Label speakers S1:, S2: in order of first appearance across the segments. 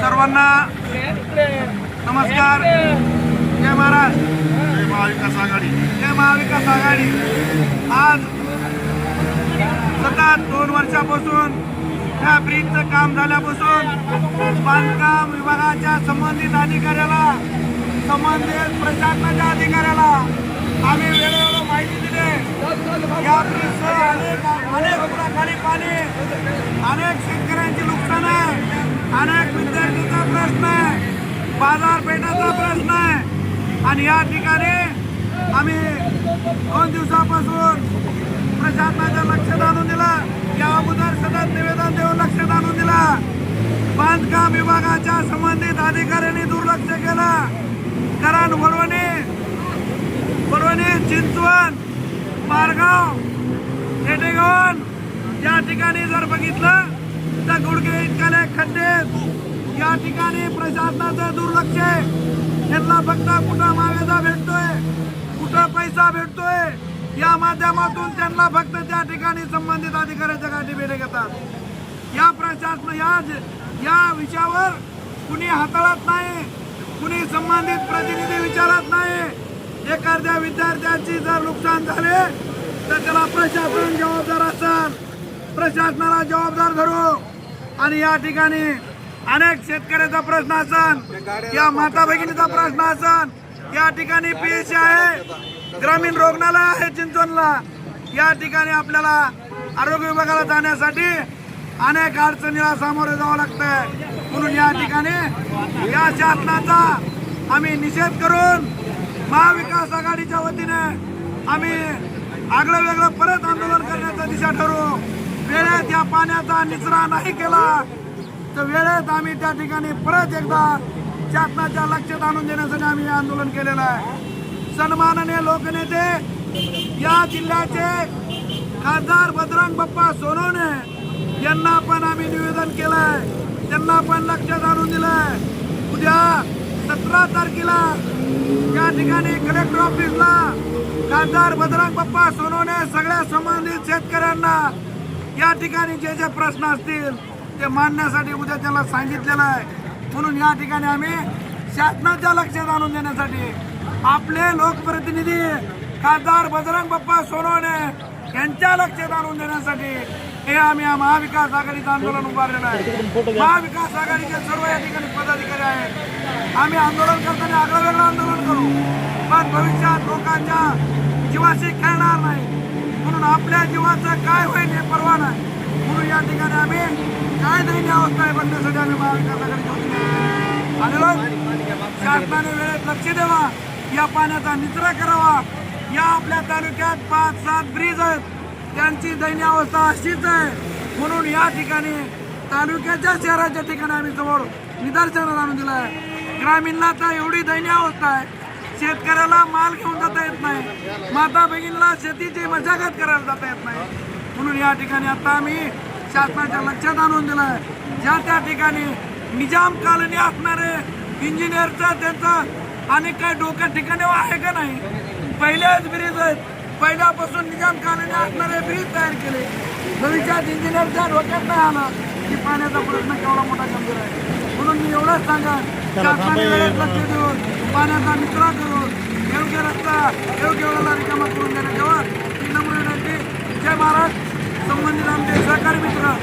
S1: सर्वांना नमस्कार. जय महाराज.
S2: जय महाविकास आघाडी.
S1: जय महाविकास आघाडी. आज सतत दोन वर्षापासून त्या ब्रिजचं काम झाल्यापासून बांधकाम विभागाच्या संबंधित अधिकाऱ्याला संबंधित प्रशासनाच्या अधिकाऱ्याला आम्ही वेळोवेळी माहिती दिली या अनेक अनेक पुराखाली पाणी अनेक शेतकऱ्यांची नुकसान आहे अनेक विद्यार्थ्यांचा प्रश्न आहे बाजारपेठाचा प्रश्न आहे आणि या ठिकाणी आम्ही दोन दिवसापासून प्रशासनाच्या लक्षात आणून दिला या अगोदर सतत निवेदन देऊन लक्षात आणून दिला बांधकाम विभागाच्या संबंधित अधिकाऱ्यांनी दुर्लक्ष केलं कारण वळवणी वळवणी चिंचवण मारगाव येटेगव्हाण या ठिकाणी जर बघितलं तर गुडघे इतकाले खड्डे या ठिकाणी प्रशासनाचं दुर्लक्ष आहे. फक्त कुठं मावेजा भेटतोय कुठं पैसा भेटतोय या माध्यमातून त्यांना फक्त त्या ठिकाणी संबंधित अधिकाऱ्याच्या गाठी भेटे घेतात. या प्रशासन या या विषयावर कुणी हाताळत नाही कुणी संबंधित प्रतिनिधी विचारत नाही. एखाद्या विद्यार्थ्यांची जर नुकसान झाले तर त्याला प्रशासन जबाबदार असेल प्रशासनाला जबाबदार धरू. आणि या ठिकाणी अनेक शेतकऱ्याचा प्रश्न असन. या माता भगिनीचा प्रश्न असन. या ठिकाणी पीएसी आहे. ग्रामीण रुग्णालय आहे चिंचवणला या ठिकाणी आपल्याला आरोग्य विभागाला जाण्यासाठी अनेक अडचणीला सामोरे जावं लागतंय. म्हणून या ठिकाणी या शासनाचा आम्ही निषेध करून महाविकास आघाडीच्या वतीने आम्ही आगळं वेगळं परत आंदोलन करण्याचा दिशा ठरवू. वेळेत या पाण्याचा निचरा नाही केला. तर वेळेत आम्ही त्या ठिकाणी परत एकदा शासनाच्या लक्षात आणून देण्यासाठी आम्ही हे आंदोलन केलेलं आहे. सन्माननीय लोकनेते या जिल्ह्याचे खासदार बजरंग बाप्पा सोनवणे यांना पण आम्ही निवेदन केलंय. त्यांना पण लक्षात आणून दिलंय. उद्या सतरा तारखेला या ठिकाणी कलेक्टर ऑफिसला खासदार बजरंग बाप्पा सोनवणे सगळ्या संबंधित शेतकऱ्यांना या ठिकाणी जे जे प्रश्न असतील ते मांडण्यासाठी उद्या त्याला सांगितलेलं आहे. म्हणून या ठिकाणी आम्ही शासनाच्या लक्षात आणून देण्यासाठी आपले लोकप्रतिनिधी खासदार बजरंग बाप्पा सोनवणे यांच्या लक्षात आणून देण्यासाठी हे आम्ही महाविकास आघाडीचं आंदोलन उभारलेलं आहे. महाविकास आघाडीचे सर्व या ठिकाणी पदाधिकारी आहेत. आम्ही आंदोलन करताना आगळं वेगळं आंदोलन करू. पण भविष्यात लोकांच्या जीवाशी खेळणार नाही. म्हणून आपल्या जीवाचं काय होईल हे परवा नाही. म्हणून या ठिकाणी आम्ही काय दैन्य अवस्था आहे बघण्यासाठी आम्ही महाविकास आघाडीच्या वतीने शासनाने वेळेत लक्ष द्यावा. या पाण्याचा निचरा करावा. या आपल्या तालुक्यात पाच सात ब्रिज आहेत. त्यांची दैन्य अवस्था अशीच आहे. म्हणून या ठिकाणी तालुक्याच्या शहराच्या ठिकाणी आम्ही समोर निदर्शनात आणून दिलं आहे. ग्रामीणला तर एवढी दैन्य अवस्था आहे. शेतकऱ्याला माल घेऊन जाता येत नाही. माता भगिनीला शेतीची मशागत करायला जाता येत नाही. म्हणून या ठिकाणी आता आम्ही शासनाच्या लक्षात आणून दिलं आहे. ज्या त्या ठिकाणी निजाम कॉलनी असणारे इंजिनियरचं त्यांचं आणि काय डोक्या ठिकाणी आहे का नाही पहिल्याच ब्रिज आहेत. पहिल्यापासून निजाम कालनी असणारे ब्रिज तयार केले. भविष्यात इंजिनियरच्या डोक्यात नाही आलं की पाण्याचा प्रश्न केवढा मोठा गंभीर आहे. म्हणून मी एवढंच सांगा शासनाने वेळेत लक्ष देऊन पाण्याचा निचरा करून योग्य रस्ता योग्य वेळेला रिकामा करून देण्यात यावा. ही नम्र विनंती जय महाराज. संबंधित आमचे सहकारी मित्र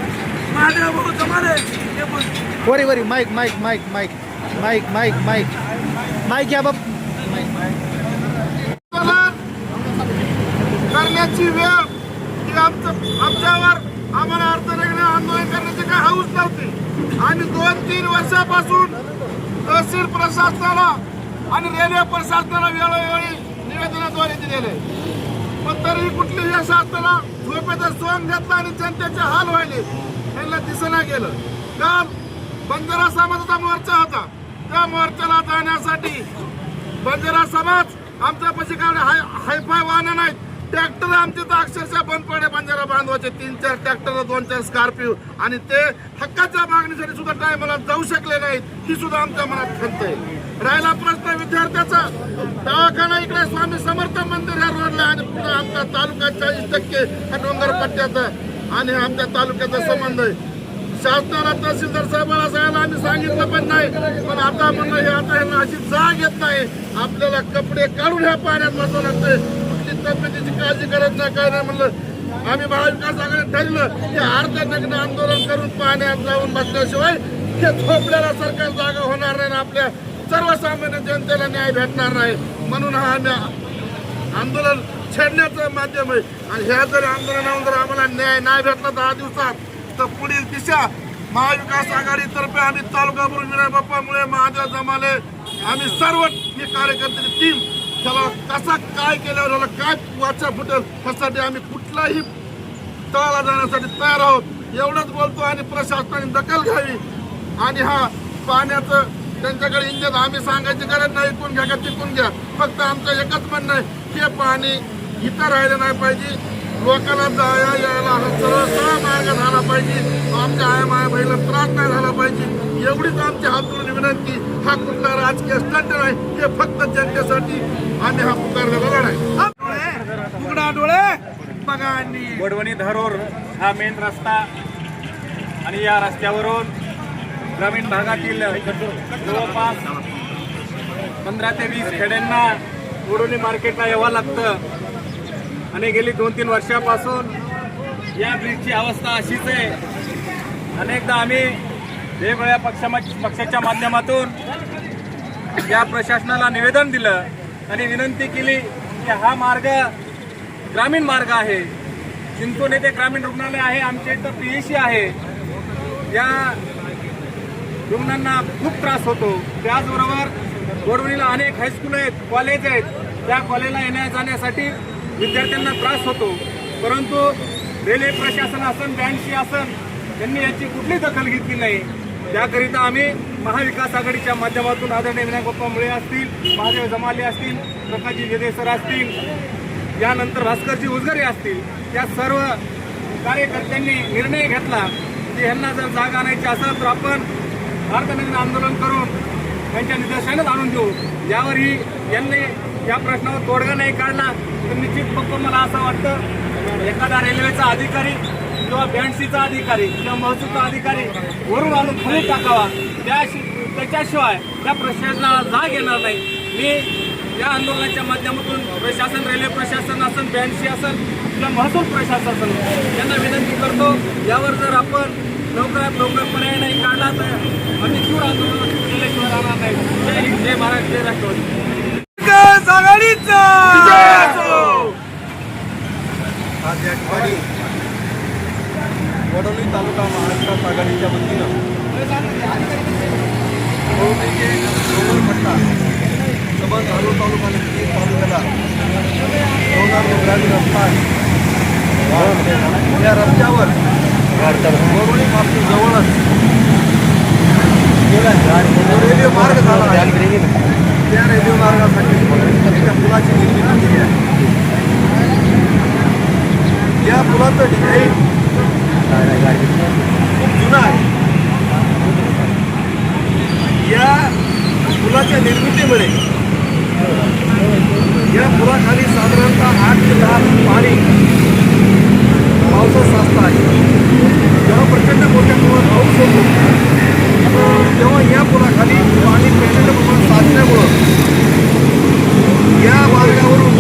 S1: महादेव भाऊ जमाले हे बोल.
S3: वरी वरी mike mike mike mike mike mike mike. Mike या बाप
S2: ची वेळ की आमचं आमच्यावर आम्हाला अर्थनग्न आंदोलन करण्याची काय हौस नव्हती. आणि दोन तीन वर्षापासून तहसील प्रशासनाला आणि रेल्वे प्रशासनाला वेळोवेळी निवेदनाद्वारे दिलेले. पण तरीही कुठली या शासनाला झोपेचा सोंग घेतला आणि जनतेचे हाल व्हायले त्यांना दिसना गेलं. काल बंजारा समाजाचा मोर्चा होता. त्या मोर्चाला जाण्यासाठी बंजारा समाज आमच्या पशी काय हाय हायफाय वाहनं नाहीत. ट्रॅक्टर आमचे तर अक्षरशः बंद पडे बंजारा बांधवाचे तीन चार ट्रॅक्टर दोन चार स्कॉर्पिओ. आणि ते हक्काच्या मागणीसाठी सुद्धा टायमाला जाऊ शकले नाहीत. ही सुद्धा आमच्या मनात खंत आहे. राहिला प्रश्न विद्यार्थ्याचा. दवाखाना इकडे स्वामी समर्थ मंदिर ह्या रोडला आणि पुन्हा आमच्या तालुक्यात चाळीस टक्के हा डोंगर पट्ट्याचा आणि आमच्या तालुक्याचा संबंध आहे. शासनाला तहसीलदार साहेबाला सांगायला आम्ही सांगितलं पण नाही. पण आता म्हणलं हे आता ह्यांना अशी जाग येत नाही. आपल्याला कपडे काढून ह्या पाण्यात बसावं लागतंय. कुठली तब्येतीची काळजी करत नाही काय नाही म्हणलं. आम्ही महाविकास आघाडी ठरलं की अर्ध नग्न आंदोलन करून पाण्यात जाऊन बसल्याशिवाय हे झोपल्याला सरकार जागा होणार नाही आपल्या सर्वसामान्य जनतेला न्याय भेटणार नाही. म्हणून हा आम्ही आंदोलन छेडण्याचं माध्यम आहे. आणि ह्या जर आंदोलनावर जर आम्हाला न्याय नाही भेटला दहा दिवसात तर पुढील दिशा महाविकास आघाडीतर्फे आम्ही तालुका म्हणून विनय बाप्पामुळे महादेव जमाले आम्ही सर्व ही कार्यकर्त्याची टीम त्याला कसा काय केल्यावर त्याला काय वाचा फुटेल त्यासाठी आम्ही कुठलाही तळाला जाण्यासाठी तयार आहोत. एवढंच बोलतो आणि प्रशासनाने दखल घ्यावी. आणि हा पाण्याचं त्यांच्याकडे इंजन आम्ही सांगायची गरज नाही इकून घ्या का तिकून घ्या. फक्त आमचं एकच म्हणणं आहे हे पाणी इथं राहिलं नाही पाहिजे. लोकांना जाया यायला हा सरळ सरळ मार्ग झाला पाहिजे. आमच्या आया माया बहिणीला त्रास नाही झाला पाहिजे. एवढीच आमची हात विनंती हा कुठला राजकीय स्टंट नाही. हे फक्त जनतेसाठी आम्ही हा पुकारलेला लढाई.
S1: उघडा डोळे. बघा आणि
S4: वडवणी धरोर हा मेन रस्ता आणि या रस्त्यावरून ग्रामीण भागातील जवळपास पंधरा ते वीस खेड्यांना वडवणी मार्केटला यावं लागतं. आणि गेली दोन तीन वर्षापासून या ब्रिजची अवस्था अशीच आहे. अनेकदा आम्ही वेगवेगळ्या पक्षा पक्षाच्या माध्यमातून या प्रशासनाला निवेदन दिलं आणि विनंती केली की हा मार्ग ग्रामीण मार्ग आहे. चिंतून येथे ग्रामीण रुग्णालय आहे आमच्या इथं पीएसी आहे. या रुग्णांना खूप त्रास होतो. त्याचबरोबर गोडवणीला अनेक हायस्कूल आहेत कॉलेज आहेत. त्या कॉलेजला येण्या जाण्यासाठी विद्यार्थ्यांना त्रास होतो परंतु रेल्वे प्रशासन असन बँकशी असन त्यांनी याची कुठली दखल घेतली नाही. त्याकरिता आम्ही महाविकास आघाडीच्या माध्यमातून आदरणीय विनायक बाप्पा मुळे असतील महादेव जमाले असतील प्रकाशजी जदेसर असतील यानंतर भास्करजी उजगरे असतील या सर्व कार्यकर्त्यांनी निर्णय घेतला की यांना जर जागा आणायची असेल तर आपण भारत आंदोलन करून त्यांच्या निदर्शनात आणून देऊ. यावरही यांनी या प्रश्नावर तोडगा नाही काढला तर निश्चित बघतो मला असं वाटतं एखादा रेल्वेचा अधिकारी किंवा बँडसीचा अधिकारी किंवा महसूलचा अधिकारी वरून आणून खाली टाकावा. त्याशी त्याच्याशिवाय त्या प्रशासनाला जाग येणार नाही. मी या आंदोलनाच्या माध्यमातून प्रशासन रेल्वे प्रशासन असेल बँडशी असेल किंवा महसूल प्रशासन असेल यांना विनंती करतो. यावर जर आपण लवकरात लवकर पर्याय नाही काढला तर अतिशूर आंदोलन केल्याशिवाय राहणार नाही. जय हिंद जय महाराष्ट्र जय राष्ट्रवादी.
S3: आज या ठिकाणी वडोली तालुका महाराष्ट्रात आघाडीच्या वतीनं वडोलीचे डोंगर पट्टा सबंध तालु तालुका नक्की तालुक्याला होणार जो रस्ता आहे या रस्त्यावर वडोली पासून जवळच जो रेल्वे मार्ग झाला आहे त्या रेल्वे मार्गासाठी त्या पुलाची निर्मिती केली आहे. या पुलाचं डिझाईन खूप जुनं आहे. या पुलाच्या निर्मितीमुळे या पुलाखाली साधारणतः आठ ते दहा फूट पाणी पावसात साचतं आहे. जेव्हा प्रचंड मोठ्या प्रमाणात पाऊस होतो तेव्हा या पुलाखाली पाणी प्रचंड प्रमाण साचल्यामुळं या मार्गावरून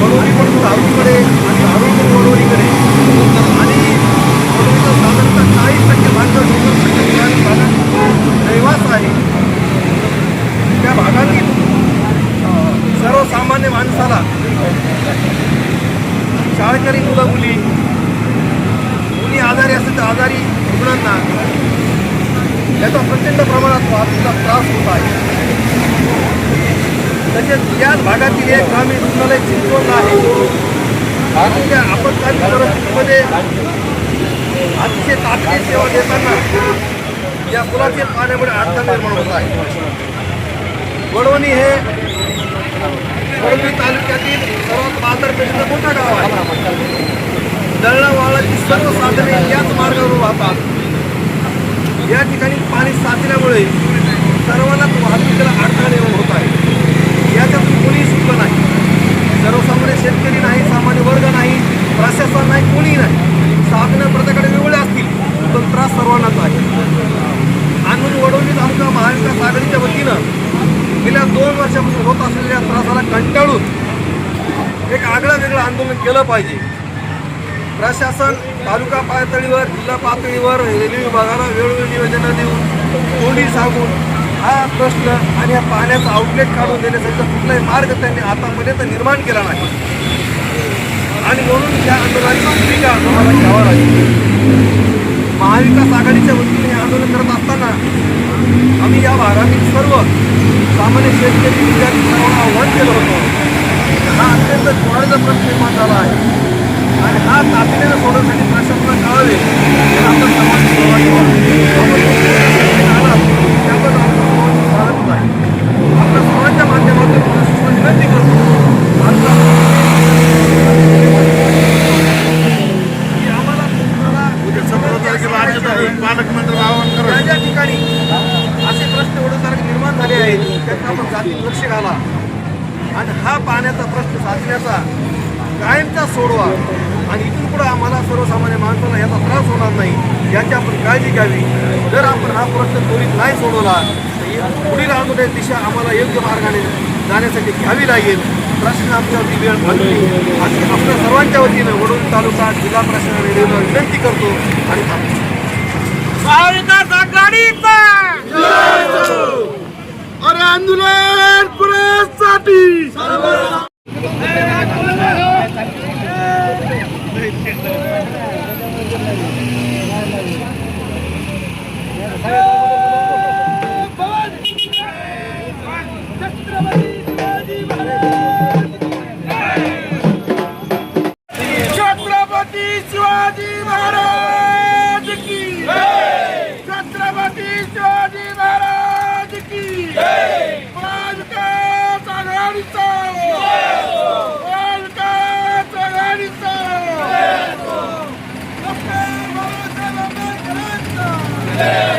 S3: बरोली पण धारूकडे आणि धारूरकडून वडोलीकडे आणि वडोलीचा साधारणतः चाळीस टक्के भाग जो डोंगर पट्ट्यात भागात रहिवास आहे त्या भागातील अं, सर्वसामान्य माणसाला शाळकरी मुलं मुली मुली आजारी असेल तर आजारी रुग्णांना याचा प्रचंड प्रमाणात वाहतुकीचा त्रास होत आहे तसेच याच भागातील एक ग्रामीण रुग्णालय चिंचवड आहे. आणि त्या आपत्कालीन परिस्थितीमध्ये अतिशय तातडीची सेवा देताना या पुलातील पाण्यामुळे अडचण निर्माण होत आहे. वडवणी हे वडवणी तालुक्यातील सर्वात बाजारपेठेचं मोठं गाव आहे. दळणावाळाची सर्व साधने याच मार्गावर वाहतात. या ठिकाणी पाणी साचल्यामुळे सर्वांनाच वाहतुकीला अडथळा निर्माण होत आहे. याच्यातून कोणीही सुटलं नाही. सर्वसामान्य शेतकरी नाही सामान्य वर्ग नाही प्रशासन नाही कोणीही नाही. साधनं प्रत्येकडे वेगळे असतील पण त्रास सर्वांनाच आहे. आणून वडवली तालुका महाविकास आघाडीच्या वतीनं गेल्या दोन वर्षापासून होत असलेल्या त्रासाला कंटाळून एक आगळं वेगळं आंदोलन केलं पाहिजे. प्रशासन तालुका पातळीवर जिल्हा पातळीवर रेल्वे विभागाला वेळोवेळी निवेदनं देऊन कोणी सांगून हा प्रश्न आणि या पाण्याचा आउटलेट काढून देण्यासाठी कुठलाही मार्ग त्यांनी आतापर्यंत निर्माण केला नाही. आणि म्हणून या आंदोलनाची भूमिका आम्हाला घ्यावा लागेल महाविकास आघाडीच्या वतीने आंदोलन करत असताना आम्ही या भागातील सर्व सामान्य शेतकरी विद्यार्थी सर्वांना आव्हान केलं होतं. हा अत्यंत कोणाचा प्रश्न निर्माण झाला आहे. आणि हा तातडीनं सोडवण्यासाठी प्रशासनाला कळावे हे आपण समाज सहभागी व्हावे. आपण कुठे आलात, त्याबद्दल आपलं सर्वांचं स्वागतच आहे आपल्या सर्वांच्या माध्यमातून प्रशासनाला विनंती करतो आजचा की आम्हाला तुम्हाला
S2: सतरा तारखेला आजच्या तारखेला पालकमंत्री आवाहन
S3: ज्या
S2: करा
S3: ज्या ठिकाणी असे प्रश्न ओढवसारखे निर्माण झाले आहेत त्यांना आपण जातीत लक्ष घाला आणि हा पाण्याचा प्रश्न साचण्याचा कायमचा सोडवा आणि इथून पुढे आम्हाला सर्वसामान्य माणसाला याचा त्रास होणार नाही याची आपण काळजी घ्यावी जर आपण हा प्रश्न त्वरित नाही सोडवला तर पुढील आंदोलन दिशा आम्हाला योग्य मार्गाने जाण्यासाठी घ्यावी लागेल. प्रश्न आमच्यावरती वेळ पडली अशी आपल्या सर्वांच्या वतीनं वडोद तालुका जिल्हा प्रशासन रेडिओला विनंती करतो आणि
S2: आंदोलन कुणासाठी Yeah.